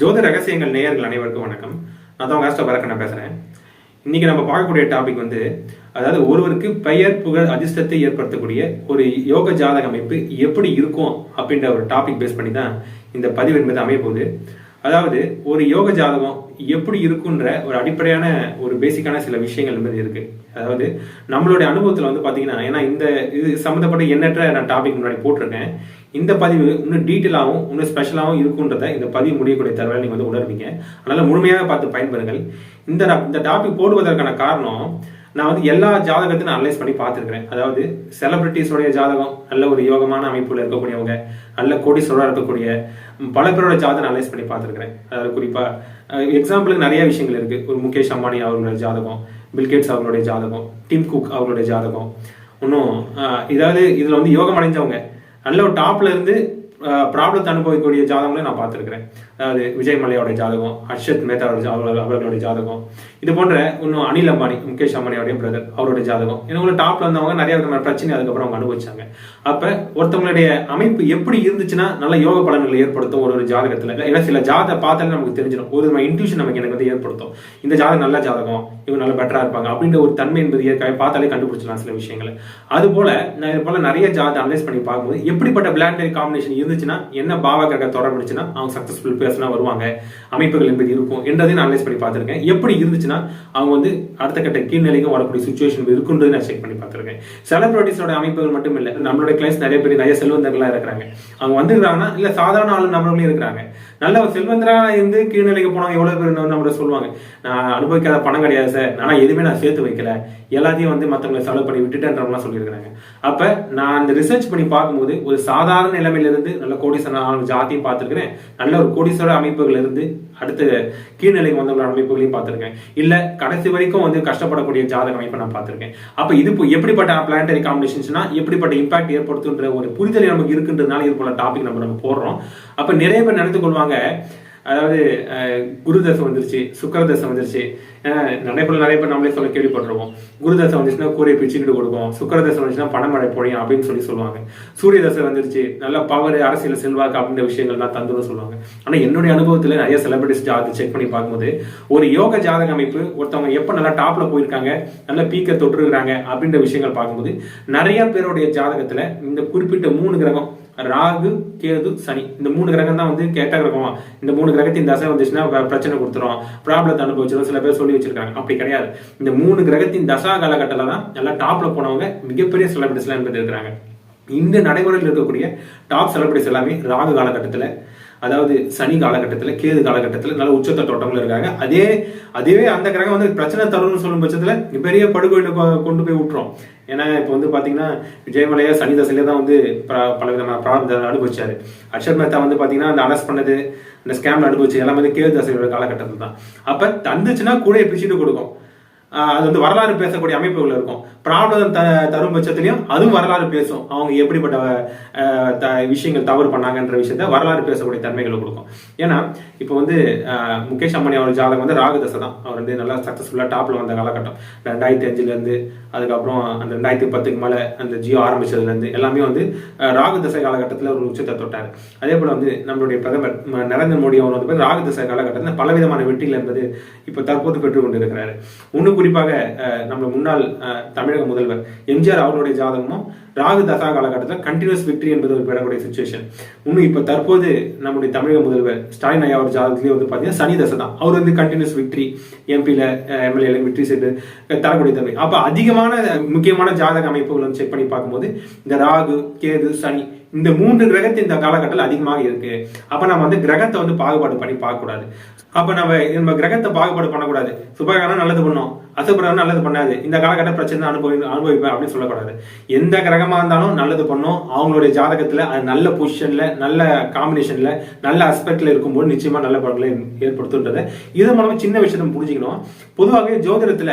ஜோதி ரகசியங்கள் நேயர்கள் அனைவருக்கும் வணக்கம். நான் தான் உங்க பரக்கண்ண பேசுறேன். இன்னைக்கு நம்ம பார்க்கக்கூடிய டாபிக் வந்து அதாவது ஒருவருக்கு பெயர் புகழ் அதிர்ஷ்டத்தை ஏற்படுத்தக்கூடிய ஒரு யோக ஜாதக அமைப்பு எப்படி இருக்கும் அப்படின்ற ஒரு டாபிக் பேஸ் பண்ணி தான் இந்த பதிவு என்பது அமைய போகுது. அதாவது ஒரு யோக ஜாதகம் எப்படி இருக்குன்ற ஒரு அடிப்படையான ஒரு பேசிக்கான சில விஷயங்கள் என்பது இருக்கு. அதாவது நம்மளுடைய அனுபவத்தில் வந்து பார்த்தீங்கன்னா ஏன்னா இந்த இது சம்மந்தப்பட்ட எண்ணற்ற நான் டாபிக் முன்னாடி போட்டிருக்கேன். இந்த பதிவு இன்னும் டீட்டெயிலாகவும் இன்னும் ஸ்பெஷலாகவும் இருக்குன்றத இந்த பதிவு முடியக்கூடிய தகவல் நீங்கள் வந்து உணர்வீங்க. அதனால் முழுமையாக பார்த்து பயன்பெறுங்கள். இந்த இந்த டாபிக் போடுவதற்கான காரணம் நான் வந்து எல்லா ஜாதகத்தையும் நான் அனலைஸ் பண்ணி பார்த்துருக்கிறேன். அதாவது செலிபிரிட்டிஸோடைய ஜாதகம் நல்ல ஒரு யோகமான அமைப்பில் இருக்கக்கூடியவங்க நல்ல கோடீஸ்வரா இருக்கக்கூடிய பல பேரோட ஜாதகம் அனலைஸ் பண்ணி பார்த்துருக்கிறேன். அதாவது குறிப்பாக எக்ஸாம்பிளுக்கு நிறைய விஷயங்கள் இருக்குது ஒரு முகேஷ் அம்பானி அவர்களுடைய ஜாதகம் பில்கேட்ஸ் அவர்களுடைய ஜாதகம் டிம் குக் அவர்களுடைய ஜாதகம். இன்னும் இதாவது இதில் வந்து யோகம் அடைஞ்சவங்க நல்ல ஒரு டாப்ல இருந்து ப்ராப்ளத்தை அனுபவிக்கக்கூடிய ஜாதகங்களை நான் பார்த்துருக்கிறேன். அதாவது விஜய் மலையோட ஜாதகம் அர்ஷத் மேத்தாவோட ஜாதகம் அவர்களுடைய ஜாதகம். இது போன்ற இன்னும் அனில் அம்பானி முகேஷ் அம்பானியோடைய பிரதர் அவருடைய ஜாதகம். இவங்க டாப்ல வந்தவங்க நிறைய விதமான பிரச்சனை அதுக்கப்புறம் அவங்க அனுபவிச்சாங்க. அப்போ ஒருத்தவங்களுடைய அமைப்பு எப்படி இருந்துச்சுன்னா நல்ல யோக பலன்களை ஏற்படுத்தும் ஒரு ஒரு ஜாதகத்தில். ஏன்னா சில ஜாதக பார்த்தாலே நமக்கு தெரிஞ்சிடும். ஒரு விதமான இன்ட்யூஷன் நமக்கு எனக்கு வந்து ஏற்படுத்தும். இந்த ஜாதகம் நல்ல ஜாதகம் இவங்க நல்ல பெட்டராக இருப்பாங்க அப்படின்ற ஒரு தன்மை என்பது ஏற்கனவே பார்த்தாலே கண்டுபிடிச்சலாம் சில விஷயங்களை. அது போல நான் இது போல நிறைய ஜாதகம் அனலைஸ் பண்ணி பார்க்கும்போது எப்படிப்பட்ட பிளாண்டரி காம்பினேஷன் இருந்துச்சுன்னா என்ன பாவ கிரக தொடர்பு இருந்துச்சுன்னா அவங்க சக்சஸ்ஃபுல் பேர்ஸ்னா வருவாங்க அமைப்புகள் என்பது இருக்கும் என்றதையும் நான் அனலைஸ் பண்ணி பார்த்துருக்கேன். எப்படி இருந்துச்சுன்னா அவங்க வந்து அடுத்த கட்ட கீழ்நிலைக்கும் வரக்கூடிய சுச்சுவேஷன் இருக்குன்றது நான் செக் பண்ணி பார்த்துருக்கேன். செலிபிரிட்டிஸோட அமைப்புகள் மட்டும் இல்லை நம்மளுடைய கிளைண்ட்ஸ் நிறைய பேர் நிறைய செல்வந்தர்களாக இருக்கிறாங்க. அவங்க வந்துருக்காங்கன்னா இல்லை சாதாரண ஆளு நபர்களும் இருக்கிறாங்க. நல்ல ஒரு செல்வந்தரா இருந்து கீழ்நிலைக்கு போனவங்க எவ்வளோ பேர் நம்மளோட சொல்லுவாங்க. நான் அனுபவிக்காத பணம் கிடையாது சார். ஆனால் எதுவுமே நான் சேர்த்து வைக்கல. எல்லாத்தையும் வந்து மற்றவங்களை செலவு பண்ணி விட்டுட்டேன்றவங்களாம் சொல்லியிருக்காங்க அப்போ நான் அந்த ரிசர்ச் பண்ணி பார்க்கும்போது ஒரு சாதாரண நிலைமையில இருந்து நல்ல கோடீஸ்வரன் ஜாத்தியும் பார்த்துருக்கிறேன். நல்ல ஒரு கோடீஸ்வர அமைப்புகள் இருந்து அடுத்த கீழ்நிலைக்கு வந்தவங்களோட அமைப்புகளையும் பார்த்துருக்கேன். இல்லை கடைசி வரைக்கும் வந்து கஷ்டப்படக்கூடிய ஜாதக அமைப்பை நான் பார்த்துருக்கேன். அப்போ இது இப்போ எப்படிப்பட்ட பிளானட்டரி காம்பினேஷன்ஸ்னா எப்படிப்பட்ட இம்பாக்ட் ஏற்படுத்துன்ற ஒரு புரிதல் நமக்கு இருக்குன்றதுனால இது போல டாபிக் நம்ம நம்ம போடுறோம். அப்போ நிறைய பேர் நினைத்து கொள்வாங்க. அதாவது குரு தசை வந்துருச்சு சுக்கர தசை வந்துருச்சு. அஹ், நிறைய பேர் நம்மளே சொல்ல கேள்விப்பட்டிருக்கோம் குரு தசை வந்துச்சுன்னா கூரை பிச்சுக்கிட்டு கொடுக்கும். சுக்கர தசை வந்துச்சுன்னா பணமழை பொழியும் அப்படின்னு சொல்லி சொல்லுவாங்க. சூரிய தசை வந்துருச்சு நல்ல பவர் அரசியல் செல்வாக்கு அப்படின்ற விஷயங்கள் தான் தந்துடும் சொல்லுவாங்க. ஆனா என்னுடைய அனுபவத்துல நிறைய செலிபிரிட்டிஸ் ஜாதகம் செக் பண்ணி பார்க்கும்போது ஒரு யோக ஜாதக அமைப்பு ஒருத்தவங்க எப்ப நல்லா டாப்ல போயிருக்காங்க நல்லா பீக்க தொற்றுருக்காங்க அப்படின்ற விஷயங்கள் பார்க்கும்போது நிறைய பேருடைய ஜாதகத்துல இந்த குறிப்பிட்ட மூணு கிரகம் ராகு கேது சனி. இந்த மூணு கிரகம் தான் வந்து கேட்ட கிரகம். இந்த மூணு கிரகத்தின் தசை வந்துச்சுன்னா ப- பிரச்சனை கொடுத்துரும். ப்ராப்ளத்தை அனுபவிச்சிடும் சில பேர் சொல்லி வச்சிருக்காங்க. அப்படி கிடையாது. இந்த மூணு கிரகத்தின் தசா காலகட்டத்தில் தான் நல்லா டாப்ல போனவங்க மிகப்பெரிய செலிபிரிட்டிஸ்லாம் என்பது இருக்கிறாங்க. இந்த நடைமுறையில் இருக்கக்கூடிய டாப் செலிபிரிட்டிஸ் எல்லாமே ராகு காலகட்டத்தில் அதாவது சனி காலகட்டத்தில் கேது காலகட்டத்தில் நல்ல உச்சத்தை தோட்டங்கள் இருக்காங்க. அதே அதே அந்த கிரகம் வந்து பிரச்சனை தரும்னு சொல்லும் பட்சத்தில் பெரிய படுகொலை கொண்டு போய் விட்டுரும். ஏன்னா இப்போ வந்து பார்த்தீங்கன்னா விஜயமலையா சனி தசையில தான் வந்து ப- பல விதமான பிரார்த்தனை அனுபவிச்சாரு. அக்ஷர் மேத்தா வந்து பார்த்தீங்கன்னா அந்த அரெஸ்ட் பண்ணது இந்த ஸ்கேம்ல அனுபவிச்சு எல்லாமே வந்து கேது தசையோட காலகட்டத்தில் தான். அப்போ தந்துச்சுன்னா கூட பிரிச்சுட்டு கொடுக்கும். அது வந்து வரலாறு பேசக்கூடிய அமைப்புகள் இருக்கும். பிராப்ளம் த தரும் பட்சத்துலையும் அதுவும் வரலாறு பேசும். அவங்க எப்படிப்பட்ட த- விஷயங்கள் தவறு பண்ணாங்கன்ற விஷயத்த வரலாறு பேசக்கூடிய தன்மைகளை கொடுக்கும். ஏன்னா இப்போ வந்து ஆஹ், முகேஷ் அம்பானி அவர் ஜாதகம் வந்து ராகு தசை தான் அவர் வந்து நல்லா சக்ஸஸ்ஃபுல்லாக டாப்ல வந்த காலகட்டம். ரெண்டாயிரத்தி அஞ்சுல இருந்து அதுக்கப்புறம் அந்த ரெண்டாயிரத்தி பத்துக்கு மேலே அந்த ஜியோ ஆரம்பிச்சதுல இருந்து எல்லாமே வந்து ராகு தசை காலகட்டத்தில் ஒரு உச்சத்தை தொட்டார். அதே போல வந்து நம்மளுடைய பிரதமர் நரேந்திர மோடி அவர் வந்து ராகு தசை காலகட்டத்தில் பலவிதமான வெற்றிகள் என்பது இப்போ தற்போது பெற்றுக் கொண்டிருக்கிறாரு. இன்னும் குறிப்பாக நம்ம முன்னாள் அஹ், தமிழக முதல்வர். எம்ஜிஆர் அவருடைய ஜாதகமும் ராகு தசா காலகட்டத்தில் கண்டினியூஸ் விக்டரி என்பது ஒரு பெறக்கூடிய சுச்சுவேஷன் இன்னும் இப்போ தற்போது நம்முடைய தமிழக முதல்வர் ஸ்டாலின் ஐயா அவர் ஜாதகத்திலேயே வந்து பார்த்தீங்கன்னா சனி தசை தான். அவர் வந்து கண்டினியூஸ் விக்டரி எம்பியில் எம்எல்ஏல விக்டரி செய்து தரக்கூடிய தன்மை. அப்போ அதிகமான முக்கியமான ஜாதக அமைப்புகள் வந்து செக் பண்ணி பார்க்கும்போது இந்த ராகு கேது சனி இந்த மூன்று கிரகத்தின் இந்த காலகட்டத்தில் அதிகமாக இருக்கு. அப்ப நம்ம வந்து கிரகத்தை வந்து பாகுபாடு பண்ணி பார்க்கக்கூடாது. அப்ப நம்ம நம்ம கிரகத்தை பாகுபாடு பண்ணக்கூடாது. சுபகிரகம் நல்லது பண்ணும். அசுபகிரகம் நல்லது பண்ணாது. இந்த காலகட்ட பிரச்சனை அனுபவி அனுபவிப்பேன் அப்படின்னு சொல்லக்கூடாது. எந்த கிரகமா இருந்தாலும் நல்லது பண்ணும். அவங்களுடைய ஜாதகத்துல அது நல்ல பொசிஷன்ல நல்ல காம்பினேஷன்ல நல்ல அஸ்பெக்ட்ல இருக்கும்போது நிச்சயமா நல்ல பலன்களை ஏற்படுத்துன்றதை. இது மூலமா சின்ன விஷயத்தை புரிஞ்சுக்கணும். பொதுவாகவே ஜோதிடத்துல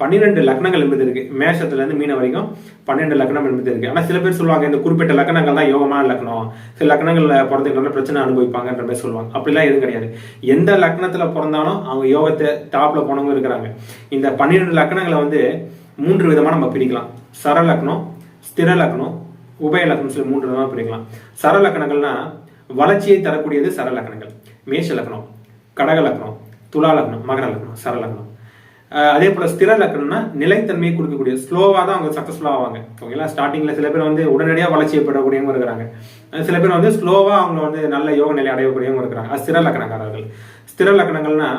பன்னிரெண்டு லக்னங்கள் என்பது இருக்கு. மேஷத்துல இருந்து மீன வரைக்கும் பன்னெண்டு லக்னம் என்பது இருக்கு. ஆனா சில பேர் சொல்லுவாங்க இந்த குறிப்பிட்ட லக்னங்கள் தான் யோகமான லக்னம். சில லக்னங்கள்ல பிறந்தவங்க பிரச்சனை அனுபவிப்பாங்கன்ற மாதிரி சொல்லுவாங்க. அப்படிலாம் எதுவும் கிடையாது. எந்த லக்னத்துல பிறந்தாலும் அவங்க யோகத்தை டாப்ல போனவங்க இருக்கிறாங்க. இந்த பன்னிரெண்டு லக்னங்களை வந்து மூன்று விதமா நம்ம பிரிக்கலாம். சர லக்னம் ஸ்திர லக்னம் உபய லக்னம் சொல்லி மூன்று விதமா பிரிக்கலாம். சர லக்னங்கள்னா வளர்ச்சியை தரக்கூடியது சர லக்னங்கள். மேஷ லக்னம் கடக லக்னம் துலா லக்னம் மகர லக்னம் சர லக்னம். அதே போல ஸ்திர லக்கணம்னா நிலைத்தன்மையை கொடுக்கக்கூடிய ஸ்லோவாக தான் அவங்க சக்ஸஸ்ஃபுல்லாக ஆவாங்க. ஓகேங்களா ஸ்டார்டிங்கில் சில பேர் வந்து உடனடியாக வளர்ச்சி ஏற்படக்கூடியவங்க இருக்கிறாங்க. சில பேர் வந்து ஸ்லோவாக அவங்க வந்து நல்ல யோக நிலை அடையக்கூடியவங்க இருக்கிறாங்க. அது ஸ்திர லக்கணக்காரர்கள் ஸ்திர லக்கணங்கள்னா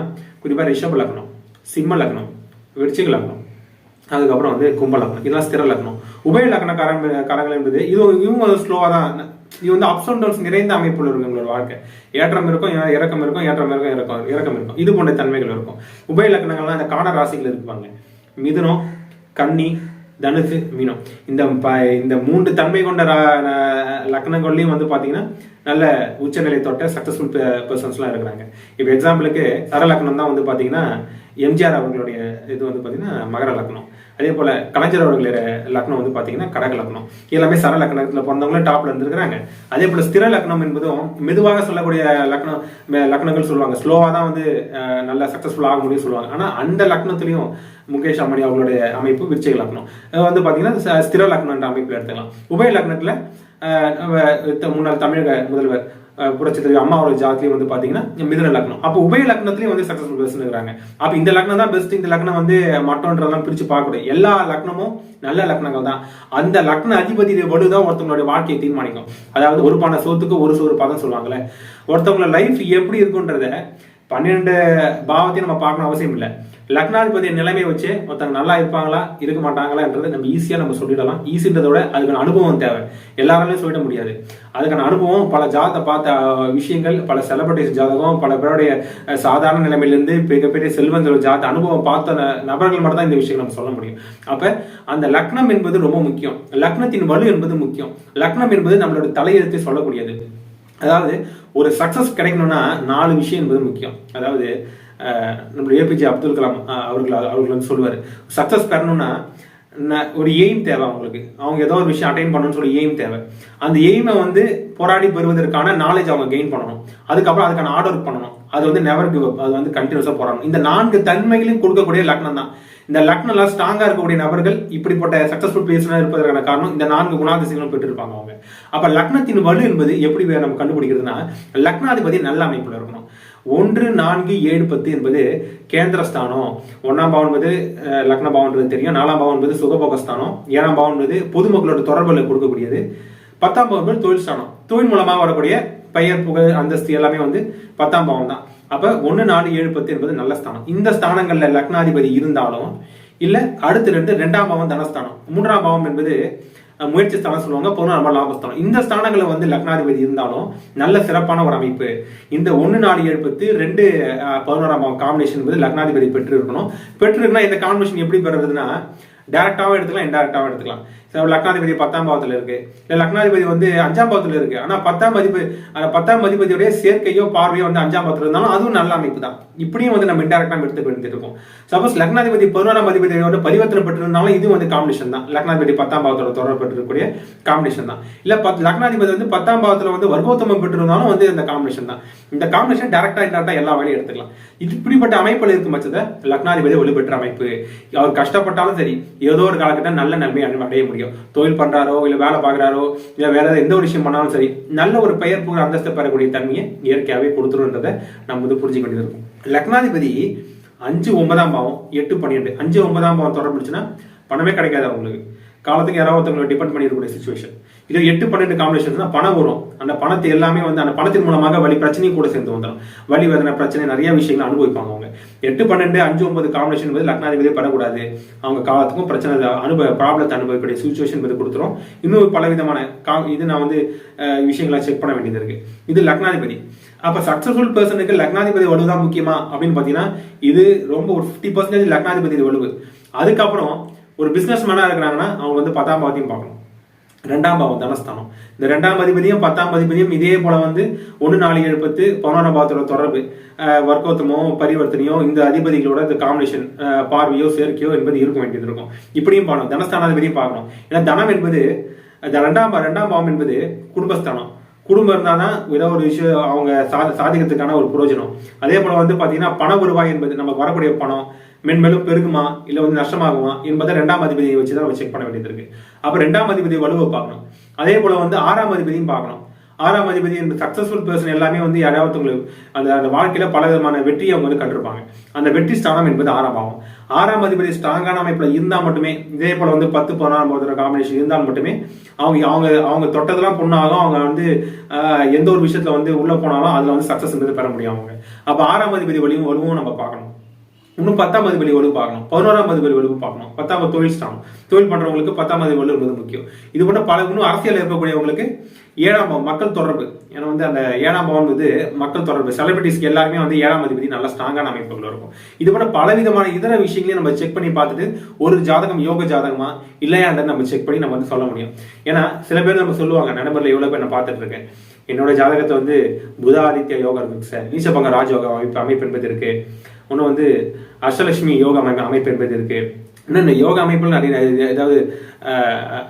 குறிப்பாக ரிஷப லக்னம் சிம்ம லக்னம் விருச்சிக லக்னம் அதுக்கப்புறம் வந்து கும்ப லக்னம் இதெல்லாம் ஸ்திர லக்னம் உபய லக்னக்காரங்க காரங்கள் என்பது இது இவங்க ஸ்லோவாக தான் இது வந்து அப்ஸ் அண்ட் டவுன்ஸ் நிறைந்த அமைப்பு இருக்கும் உங்களோட வாழ்க்கை. ஏற்றம் இருக்கும் இறக்கம் இருக்கும் ஏற்றம் இருக்கும் இறக்கம் இறக்கம் இருக்கும். இது போன்ற தன்மைகள் இருக்கும். உபய லக்னங்கள்லாம் அந்த காண ராசிகள் இருப்பாங்க. மிதுனம் கன்னி தனுசு மீனம். இந்த ப- இந்த மூன்று தன்மை கொண்ட லக்னங்கள்லையும் வந்து பார்த்தீங்கன்னா நல்ல உச்சநிலை தொட்ட சக்சஸ்ஃபுல் பர்சன்ஸ்லாம் இருக்கிறாங்க. இப்போ எக்ஸாம்பிளுக்கு சர லக்னம் தான் வந்து பார்த்தீங்கன்னா எம்ஜிஆர் அவர்களுடைய இது வந்து பார்த்தீங்கன்னா மகர லக்னம் அதே போல கலைஞர் அவர்களுடைய லக்னம் வந்து பாத்தீங்கன்னா கடக லக்னம். எல்லாமே சர லக்னத்துல பிறந்தவங்களும் டாப்ல இருந்திருக்கிறாங்க. அதே போல ஸ்திர லக்னம் என்பதும் மெதுவாக சொல்லக்கூடிய லக்னம் லக்னங்கள் சொல்லுவாங்க. ஸ்லோவா தான் வந்து நல்ல சக்சஸ்ஃபுல் ஆக முடியும் சொல்லுவாங்க. ஆனா அந்த லக்னத்திலையும் முகேஷ் அம்பானி அவங்களுடைய அமைப்பு விருச்சிக லக்னம். வந்து பாத்தீங்கன்னா ஸ்திர லக்னன்ற அமைப்பு எடுத்துக்கலாம். உபய லக்னத்துல முன்னாள் தமிழக முதல்வர் அஹ், அம்மாவோட ஜாத்திலையும் வந்து பாத்தீங்கன்னா மிதன லக்னம். அப்போ உபய லக்னத்திலையும் வந்து சக்சஸ்ஃபுல் பெஸ்ட் இருக்கிறாங்க. அப்ப இந்த லக்னம் தான் பெஸ்ட் இந்த லக்னம் வந்து மற்றொன்றெல்லாம் பிரிச்சு பார்க்கக்கூடாது எல்லா லக்னமும் நல்ல லக்னங்கள் தான். அந்த லக்ன அதிபதி வலுதான் ஒருத்தவங்களுடைய வாழ்க்கையை தீர்மானிக்கும். அதாவது ஒரு பானை சோத்துக்கு ஒரு சோறு பதம் சொல்லுவாங்கல்ல. ஒருத்தவங்களோட லைஃப் எப்படி இருக்குன்றத பன்னிரெண்டு பாவத்தையும் நம்ம பார்க்கணும் அவசியம் இல்லை. லக்னாதிபதி நிலைமை வச்சு ஒருத்தங்க நல்லா இருப்பாங்களா இருக்க மாட்டாங்களான்றதை நம்ம ஈஸியாக நம்ம சொல்லிடலாம். ஈஸின்றத விட அதுக்கான அனுபவம் தேவை. எல்லாராலையும் சொல்லிட முடியாது. அதுக்கான அனுபவம் பல ஜாதத்தை பார்த்த விஷயங்கள் பல செலிபிரிட்டிஸ் ஜாதகம் பல பேருடைய சாதாரண நிலைமையிலேருந்து மிகப்பெரிய செல்வந்தர் ஜாத அனுபவம் பார்த்த நபர்கள் மட்டும் தான் இந்த விஷயங்கள் நம்ம சொல்ல முடியும். அப்போ அந்த லக்னம் என்பது ரொம்ப முக்கியம். லக்னத்தின் வலு என்பது முக்கியம். லக்னம் என்பது நம்மளோட தலையெழுத்தை சொல்லக்கூடியது. அதாவது ஒரு சக்ஸஸ் கிடைக்கணும்னா நாலு விஷயம் என்பது முக்கியம். அதாவது நம்மளுடைய ஏபிஜே அப்துல் கலாம் அவர்கள் அவர்கள் வந்து சொல்லுவார். சக்ஸஸ் பெறணும்னா ஒரு எய்ம் தேவை அவங்களுக்கு. அவங்க ஏதோ ஒரு விஷயம் அட்டைன் பண்ணணும்னு சொல்லி எய்ம் தேவை. அந்த எய்மை வந்து போராடி பெறுவதற்கான நாலேஜ் அவங்க கெயின் பண்ணணும். அதுக்கப்புறம் அதுக்கான ஆர்டர் பண்ணணும். அது வந்து நெவர் கிவ் அப் அது வந்து கண்டினியூஸாக போராடணும். இந்த நான்கு தன்மைகளையும் கொடுக்கக்கூடிய லக்னம் தான். இந்த லக்னம்லாம் ஸ்ட்ராங்கா இருக்கக்கூடிய நபர்கள் இப்படிப்பட்ட சக்சஸ்ஃபுல் பிளேஸ்லாம் இருப்பதற்கான காரணம் இந்த நான்கு குணாதிசயங்களும் பெற்றிருப்பாங்க அவங்க. அப்ப லக்னத்தின் வலு என்பது எப்படி நம்ம கண்டுபிடிக்கிறதுனா லக்னாதிபதி நல்ல அமைப்புல இருக்கணும். ஒன்று நான்கு ஏழு பத்து என்பது கேந்திரஸ்தானம். ஒன்னாம் பாவம் என்பது லக்ன பாவம்ன்றது தெரியும். நாலாம் பாவம் என்பது சுகபோகஸ்தானம். ஏழாம் பாவம் என்பது பொதுமக்களோட தொடர்புகளை கொடுக்கக்கூடியது. பத்தாம் பாவம் என்பது தொழில் ஸ்தானம். தொழில் மூலமாக வரக்கூடிய பெயர் புகழ் அந்தஸ்து எல்லாமே வந்து பத்தாம் பாவம் தான் அப்ப ஒன்னு நாலு ஏழு பத்து என்பது நல்ல ஸ்தானம். இந்த ஸ்தானங்கள்ல லக்னாதிபதி இருந்தாலும் இல்ல அடுத்து ரெண்டு ரெண்டாம் பாவம் தனஸ்தானம். மூன்றாம் பாவம் என்பது முயற்சி ஸ்தானம் சொல்லுவாங்க பதினொன்று நம்ம லாபஸ்தானம் இந்த ஸ்தானங்களை வந்து லக்னாதிபதி இருந்தாலும் நல்ல சிறப்பான ஒரு அமைப்பு. இந்த ஒன்று நாலு ஏழு பத்து ரெண்டு பதினோராம் பாவம் காம்பினேஷன் என்பது லக்னாதிபதி பெற்று இருக்கணும் பெற்று இருக்குன்னா இந்த காம்பினேஷன் எப்படி பெறுறதுன்னா டேரக்டாகவும் எடுத்துக்கலாம் இன்டெரக்டாவும் எடுத்துக்கலாம். லக்னாதிபதி பத்தாம் பாவத்துல இருக்கு. இல்ல லக்னாதிபதி வந்து அஞ்சாம் பாவத்துல இருக்கு. ஆனா பத்தாம் மதிப்பு பத்தாம் மதிப்பதியுடைய சேர்க்கையோ பார்வையோ வந்து அஞ்சாம் பாவத்துல இருந்தாலும் அதுவும் நல்ல அமைப்பு தான். இப்படியும் வந்து நம்ம இன்டெரக்டா எடுத்து எடுத்துட்டு இருக்கோம். சப்போஸ் லக்னாதிபதி பதினோராம் அதிபதியோட பரிவர்த்தனை பெற்றிருந்தாலும் இது வந்து காம்பினேஷன் தான். லக்னாதிபதி பத்தாம் பாவத்தோட தொடர்பு பெற்றிருக்கக்கூடிய காம்பினேஷன் தான். இல்ல பத் லக்னாதிபதி வந்து பத்தாம் பாவத்துல வந்து வர்க்கோத்தமம் பெற்றிருந்தாலும் வந்து இந்த காம்பினேஷன் தான். இந்த காம்பினேஷன் டேரக்டா இன்டெரக்டா எல்லா வேலையும் எடுத்துக்கலாம். இது இப்படிப்பட்ட அமைப்புல இருக்கும் பட்சத்தை லக்னாதிபதி ஒளிபெற்ற அமைப்பு. அவர் கஷ்டப்பட்டாலும் சரி ஏதோ ஒரு காலகட்டம் நல்ல நன்மை அடைய முடியும் தொழில் பண்றாரோ இல்ல வேலை பார்க்குறாரோ இல்ல வேற எந்த ஒரு விஷயம் பண்ணாலும் சரி நல்ல ஒரு பெயர் புகழ் அந்தஸ்து பெறக்கூடிய தன்மையை இயற்கையாவே கொடுத்துருன்றதை நம்ம வந்து புரிஞ்சுக்க வேண்டியது இருக்கும். லக்னாதிபதி அஞ்சு ஒன்பதாம் பாவம் எட்டு பன்னிரெண்டு. அஞ்சு ஒன்பதாம் பாவம் தொடர்புச்சுன்னா பணமே கிடைக்காது அவங்களுக்கு. காலத்துக்கு யாராவது ஒருத்தவங்களை டிபெண்ட் பண்ணிருக்கக்கூடிய சுச்சுவேஷன் இது எட்டு பன்னெண்டு காம்பினேஷன் பணம் வரும். அந்த பணத்தை எல்லாமே வந்து அந்த பணத்தின் மூலமாக வழி பிரச்சனையும் கூட சேர்ந்து வந்துடும் வழி வேதனை பிரச்சனை நிறைய விஷயங்கள் அனுபவிப்பாங்க அவங்க. எட்டு பன்னெண்டு அஞ்சு ஒன்பது காம்பினேஷன் வந்து லக்னாதிபதியே படக்கூடாது. அவங்க காலத்துக்கும் பிரச்சனை அனுபவ ப்ராப்ளத்தை அனுபவிக்கக்கூடிய சுச்சுவேஷன் வந்து கொடுத்துரும். இன்னும் பல விதமான கா- இது நான் வந்து விஷயங்களை செக் பண்ண வேண்டியது இருக்கு. இது லக்னாதிபதி. அப்ப சக்சஸ்ஃபுல் பர்சனுக்கு லக்னாதிபதி வலுதான் முக்கியமா? அப்படின்னு பாத்தீங்கன்னா இது ரொம்ப ஒரு ஃபிஃப்டி பர்சன்டேஜ் லக்னாதிபதி வலுவு. அதுக்கப்புறம் ஒரு பிசினஸ் மேனா இருக்கிறாங்கன்னா அவங்க வந்து பத்தாம் பார்க்கணும். ரெண்டாம் பாவம் தனஸ்தானம் இந்த ரெண்டாம் அதிபதியும் பத்தாம் அதிபதியும் இதே போல வந்து ஒன்று நாலு ஏழு பத்து பதினோராம் பாவத்தோட தொடர்பு வர்க்கோத்தமோ பரிவர்த்தனையோ இந்த அதிபதிகளோட இந்த காம்பினேஷன் பார்வையோ சேர்க்கையோ என்பது இருக்க வேண்டியது இருக்கும். இப்படியும் பார்க்கணும். தனஸ்தானாதிபதியும் பார்க்கணும். ஏன்னா தனம் என்பது ரெண்டாம் ரெண்டாம் பாவம் என்பது குடும்பஸ்தானம். குடும்பம் இருந்தாதான் ஏதோ ஒரு விஷயம் அவங்க சா- சாதிக்கிறதுக்கான ஒரு பிரயோஜனம் அதே போல் வந்து பார்த்தீங்கன்னா பண வருவாய் என்பது நமக்கு வரக்கூடிய பணம் மென்மேலும் பெருகுமா இல்லை வந்து நஷ்டமாகுமா என்பதை ரெண்டாம் அதிபதியை வச்சு தான் செக் பண்ண வேண்டியது இருக்கு. அப்போ ரெண்டாம் அதிபதி வலுவை பார்க்கணும். அதே போல வந்து ஆறாம் அதிபதியும் பார்க்கணும். ஆறாம் அதிபதி இந்த சக்சஸ்ஃபுல் பர்சன் எல்லாமே வந்து யாராவது உங்களுக்கு அந்த அந்த வாழ்க்கையில பல விதமான வெற்றியை அவங்க வந்து கண்டிருப்பாங்க. அந்த வெற்றி ஸ்தானம் என்பது ஆறாம் ஆகும் ஆறாம் அதிபதி ஸ்ட்ராங்கான அமைப்பில் இருந்தால் மட்டுமே இதே போல வந்து பத்து பதினாறாம் போதுற காம்பினேஷன் இருந்தால் மட்டுமே அவங்க அவங்க அவங்க தொட்டதெல்லாம் பொண்ணாகும் அவங்க வந்து எந்த ஒரு விஷயத்துல வந்து உள்ள போனாலும் அதுல வந்து சக்சஸ் பெற முடியும் அவங்க. அப்போ ஆறாம் அதிபதி வழியும் வலுவும் நம்ம பார்க்கணும். இன்னும் பத்தாம் அதிபதி வலு பார்க்கணும். பதினோராம் அதிபதி வலு பார்க்கணும். பத்தாம் தொழில் ஸ்டாங் தொழில் பண்றவங்களுக்கு பத்தாம் அதிபதி வலு என்பது முக்கியம். இது போன்ற பல இன்னும் அரசியல் இருக்கக்கூடியவங்களுக்கு ஏழாம் பாவம் மக்கள் தொடர்பு. ஏன்னா வந்து அந்த ஏழாம் பாவம் வந்து மக்கள் தொடர்பு. செலிபிரிட்டிஸ்க்கு எல்லாருமே வந்து ஏழாம் அதிபதி நல்ல ஸ்ட்ராங்கான அமைப்புகள் இருக்கும். இது போல பலவிதமான இதர விஷயங்களையும் நம்ம செக் பண்ணி பார்த்துட்டு ஒரு ஜாதகம் யோக ஜாதகமா இல்லையான்றதை நம்ம செக் பண்ணி நம்ம வந்து சொல்ல முடியும். ஏன்னா சில பேர் நம்ம சொல்லுவாங்க நடைமுறையில் எவ்வளவு பேர் நான் பார்த்துட்டு இருக்கேன். என்னோட ஜாதகத்தை வந்து புதாதித்ய யோகா இருக்கு சார். நீச்சபங்க ராஜயோகா அமைப்பு அமைப்பு என்பது இருக்கு. ஒன்று வந்து அஷ்டலட்சுமி யோகா அமைப்பு அமைப்பு என்பது இருக்கு. இன்னும் யோகா அமைப்புல நிறைய நிறைய- ஏதாவது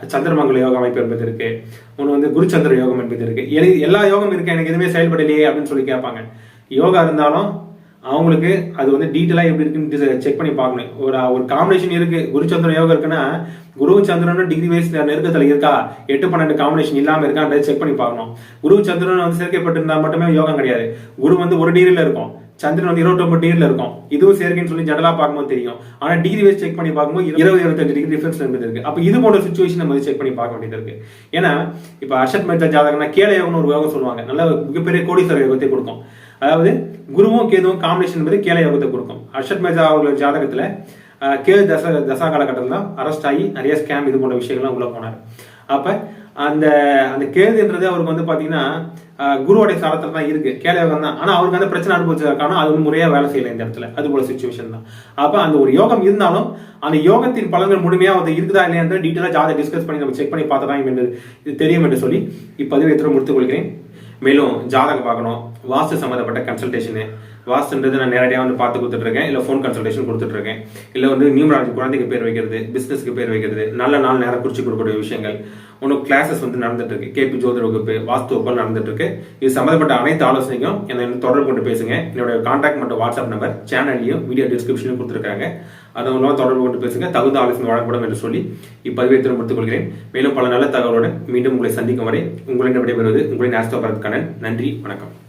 சந்திரமங்கல யோகா அமைப்பு என்பது இருக்கு. ஒன்று வந்து குருச்சந்திர யோகம் என்பது இருக்கு. எல்~ எல்லா யோகம் இருக்கு? எனக்கு எதுவுமே செயல்படலையே அப்படின்னு சொல்லி கேட்பாங்க. யோகா இருந்தாலும் அவங்களுக்கு அது வந்து டீட்டெயிலாக எப்படி இருக்குன்னு செக் பண்ணி பார்க்கணும். ஒரு ஒரு காம்பினேஷன் இருக்கு. குருச்சந்திர யோகம் இருக்குன்னா குரு சந்திரனும் டிகிரி வைஸ் நெருக்கத்தில் இருக்கா? எட்டு பன்னெண்டு காம்பினேஷன் இல்லாமல் இருக்கான்றதை செக் பண்ணி பார்க்கணும். குரு சந்திரன் வந்து சேர்க்கப்பட்டிருந்தா மட்டுமே யோகம் கிடையாது. குரு வந்து ஒரு டிகிரியில் இருக்கும். சந்திரன் வந்து இருபத்தொன்பது டிகிரில இருக்கும் இதுவும் சேர்க்கைன்னு சொல்லி ஜெனரலா பார்க்கும்போது தெரியும். ஆனா டிகிரி வைஸ் செக் பண்ணி பார்க்கும்போது இருபது இருபத்தஞ்சு டிகிரி டிஃபரன்ஸ் இருந்தது இருக்கு. அப்ப இது போன்ற சுச்சுவேஷன் நம்ம செக் பண்ணி பார்க்க வேண்டியது இருக்கு. ஏன்னா இப்ப அர்ஷத் மேத்தா ஜாதகம்னா கேள யோகம்னு ஒரு யோகம் சொல்லுவாங்க. நல்ல மிகப்பெரிய கோடீஸ்வர யோகத்தை கொடுக்கும். அதாவது குருவும் கேதுவும் காம்பினேஷன் என்பது கேள யோகத்தை கொடுக்கும். அர்ஷத் மேத்தா அவர்களோட ஜாதகத்துல கேது தச தசா காலகட்டத்தில் தான் அரெஸ்ட் ஆகி நிறைய ஸ்கேம் இது போன்ற விஷயங்கள்லாம் உள்ள போனார். அப்போ அந்த அந்த கேதுன்றது அவருக்கு வந்து பாத்தீங்கன்னா குருவோடைய சாரத்தில் தான் இருக்கு. கேளயோகம் தான் ஆனா அவருக்கு வந்து பிரச்சனை அனுபவிச்சதுக்கான அது வந்து முறையா வேலை செய்யல இந்த இடத்துல. அது போல சுச்சுவேஷன் தான். அப்ப அந்த ஒரு யோகம் இருந்தாலும் அந்த யோகத்தின் பலன்கள் முழுமையா வந்து இருக்குதா இல்லையா டீட்டெயிலாக ஜாதை டிஸ்கஸ் பண்ணி நம்ம செக் பண்ணி பார்த்தா என்று இது தெரியும் என்று சொல்லி இப்பதிவு எத்தனை முடித்துக் கொள்கிறேன். மேலும் ஜாதகம் பார்க்கணும். வாஸ்து சம்மந்தப்பட்ட கன்சல்டேஷனு வாஸ்துன்றது நான் நேரடியாக வந்து பார்த்து கொடுத்துட்ருக்கேன். இல்லை ஃபோன் கன்சல்டேஷன் கொடுத்துட்ருக்கேன். இல்லை வந்து நியூமராஜி குழந்தைக்கு பேர் வைக்கிறது பிஸ்னஸ்க்கு பேர் வைக்கிறது நல்ல நாள் நேரம் குறிச்சு கொடுக்கக்கூடிய விஷயங்கள். ஒன்றும் கிளாஸஸ் வந்து நடந்துட்டு இருக்கு கேபி ஜோதிட வகுப்பு வாஸ்து வகுப்பு நடந்துட்டு இருக்கு இது சம்மந்தப்பட்ட அனைத்து ஆலோசனைக்கும் என்னை தொடர்பு கொண்டு பேசுங்க. என்னோட கான்டாக்ட் மற்றும் வாட்ஸ்அப் நம்பர் சேனல்லையும் வீடியோ டிஸ்கிரிப்ஷனும் கொடுத்துருக்காங்க. அதை மூலமாக தொடர்பு கொண்டு பேசுங்க. தகுந்த ஆலோசனை வழங்கப்படும் என்று சொல்லி இப்பதிவை திரும்படுத்திக் கொள்கிறேன் மேலும் பல நல்ல தகவலோடு மீண்டும் உங்களை சந்திக்கும் வரை உங்களிடம் விடைபெறுவது உங்களின் ஆஸ்தோ பரத் கண்ணன். நன்றி வணக்கம்.